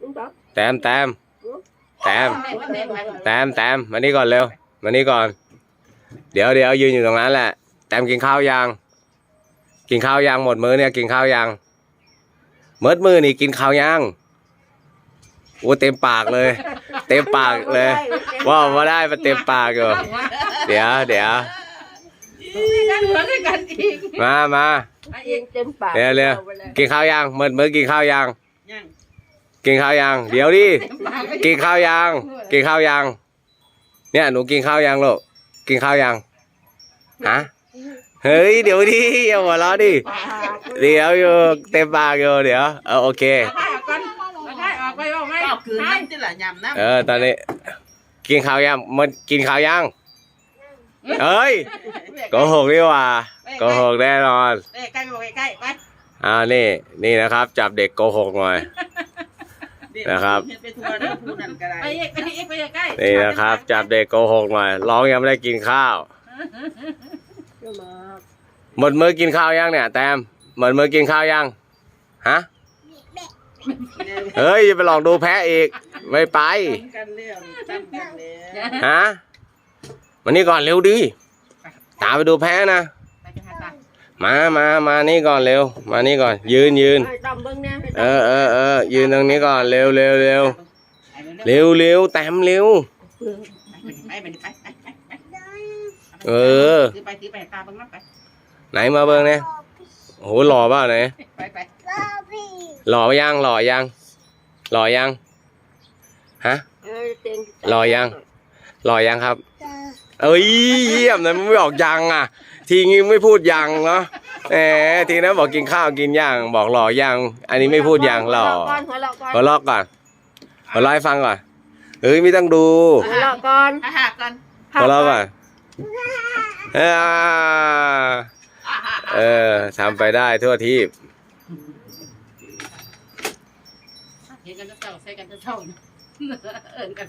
đúng đó แต้มแต้มแต้มแต้มแต้มมานี่ก่อนเร็วมานี่ก่อน เดี๋ยวเดี๋ยวยืนอยู่ตรงนั้นแหละแต้มกินข้าวยังกินข้าวยังหมดมื้อเนี่ยกินข้าวยังเมิดมือนี่กินข้าวยังโอ้เต็มปากเลย เต็มปากเลยว่ามาได้มาเต็มปากอยู่เดี๋ยวเดี๋ยวกันเหมือนกันอีกมามา yên trên bạc Leo, leo. กินข้าวยังเมิดมื้อกินข้าวยังยัง กินข้าวยังเดี๋ยวดิกินข้าวยังกินข้าวยังเนี่ยหนูกินข้าวยังลูกกินข้าวยังฮะเฮ้ยเดี๋ยวดิอย่าหัวเราะดิเดี๋ยวอยู่เต็มปากอยู่เดี๋ยวเออโอเคถ่ายออกก่อนถ่ายออกไปเอาไหมก็คืนน้ำที่ละยำน้ำเออตอนนี้ กินข้าวยังมันกินข้าวยังเอ้ยโกหกดีกว่าโกหกแน่นอนเอ้ยใกล้ไปบอกใกล้ๆไปอ่านี่นี่นะครับ จับเด็กโกหกหน่อย นะครับ เฮ็ดไปทัวร์นะผู้นั้นก็ได้ไปอีกไปอีกไปใกล้ๆนี่นะครับ จับเด็กโกหกหน่อยร้องยังไม่ได้กินข้าว nhưng mà หมดมือกินข้าวยังเนี่ย แต้มหมดมือกินข้าวยังฮะเฮ้ยอย่าไปหลอกดูแพ้อีก ไม่ไปตั้งกันแล้วตั้งกันแล้วฮะมานี่ก่อนเร็วดิตามไปดูแพ้นะไปกันหาตามามามานี่ก่อนเร็ว มานี่ก่อน ยืนยืน hai trăm bưng nha hai เอ trăm อเออเออยืนตรงนี้ก่อนเร็วเร็วเร็วเร็วเร็วแต้มเร็วไปไปไปไปเออถือไปถือไปตาบังนับไปไหนมาเบิ้งเนี่ยโอ้โหหล่อเปล่าไหนไปไปหล่อยังหล่อยังหล่อยังฮะ Ê, tiền Lò giang. หล่อยังครับ เอ้ยเยี่ยมนะมันไม่บอกยังอะ ทีงี้ไม่พูดยังเนาะ แหมทีนั้นบอกกินข้าวกินย่างบอกหล่อยังอันนี้ไม่พูดยังหล่อ con hỏi lọ หัว con เราะก่อนหัวเราะให้ฟังก่อนเฮ้ยไม่ต้องดู hỏi lọ con หาหากันหัวเราะก่อนเออเออทำไปได้ทั่วทีปเห็นกันจะเศร้าใส่กันจะเศร้าเอินกัน